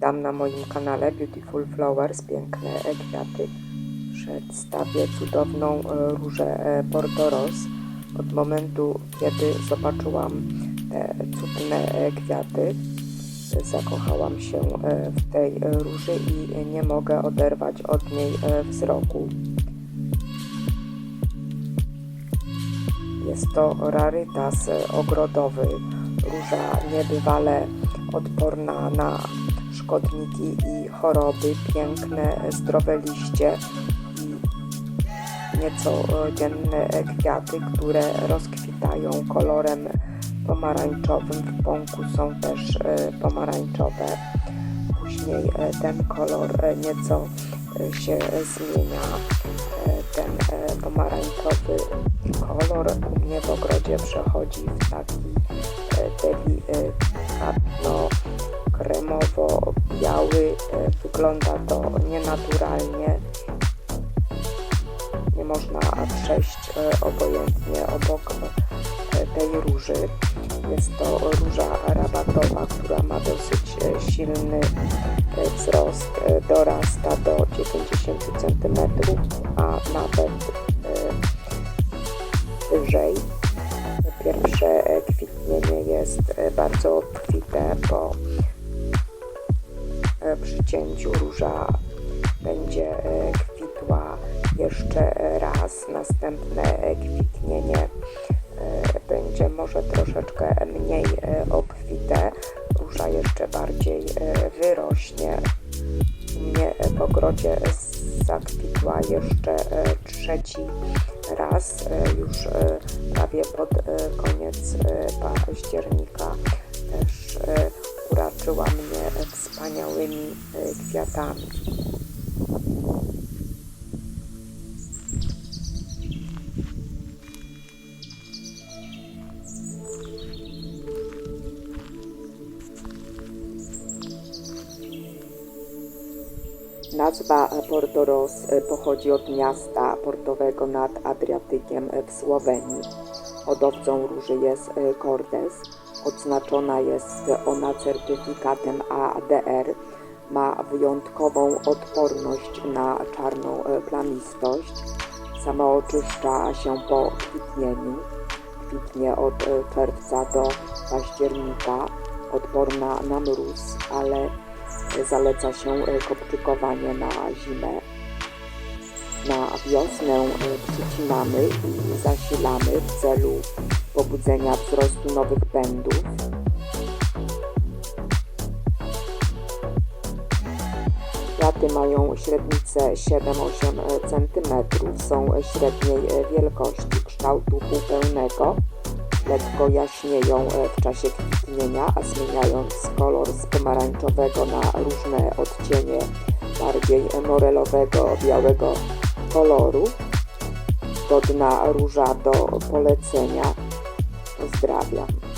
Witam na moim kanale Beautiful Flowers, piękne e, kwiaty. Przedstawię cudowną e, różę e, Borderos. Od momentu, kiedy zobaczyłam te cudne kwiaty, zakochałam się w tej róży i nie mogę oderwać od niej wzroku. Jest to rarytas ogrodowy, róża niebywale odporna na szkodniki i choroby, piękne, zdrowe liście i niecodzienne e, kwiaty, które rozkwitają kolorem pomarańczowym. W pąku są też e, pomarańczowe. Później e, ten kolor nieco się zmienia. Ten pomarańczowy kolor u mnie w ogrodzie przechodzi w taki delikatno kremowo-biały. E, Wygląda to nienaturalnie. Nie można przejść e, obojętnie obok e, tej róży. Jest to róża rabatowa, która ma dosyć silny wzrost. Dorasta do 90 cm, a nawet wyżej. Pierwsze kwitnienie jest bardzo obfite, bo przy cięciu róża będzie e, kwitła jeszcze raz. Następne e, kwitnienie e, będzie może troszeczkę mniej obfite. Róża jeszcze bardziej wyrośnie. U mnie w ogrodzie zakwitła jeszcze trzeci raz, już prawie pod koniec października. Też e, wspaniałymi e, kwiatami. Nazwa Portoros pochodzi od miasta portowego nad Adriatykiem w Słowenii. Hodowcą róży jest Cordes. Odznaczona jest ona certyfikatem ADR. Ma wyjątkową odporność na czarną plamistość. Samooczyszcza się po kwitnieniu. Kwitnie od czerwca do października. Odporna na mróz, ale zaleca się e, kopczykowanie na zimę. Na wiosnę e, przycinamy i zasilamy w celu pobudzenia wzrostu nowych pędów. Kwiaty mają średnicę 7-8 cm, są średniej wielkości, kształtu półpełnego lekko jaśnieją w czasie kwitnienia, a zmieniając kolor z pomarańczowego na różne odcienie bardziej morelowego, białego koloru. Godna róża do polecenia. Gravia.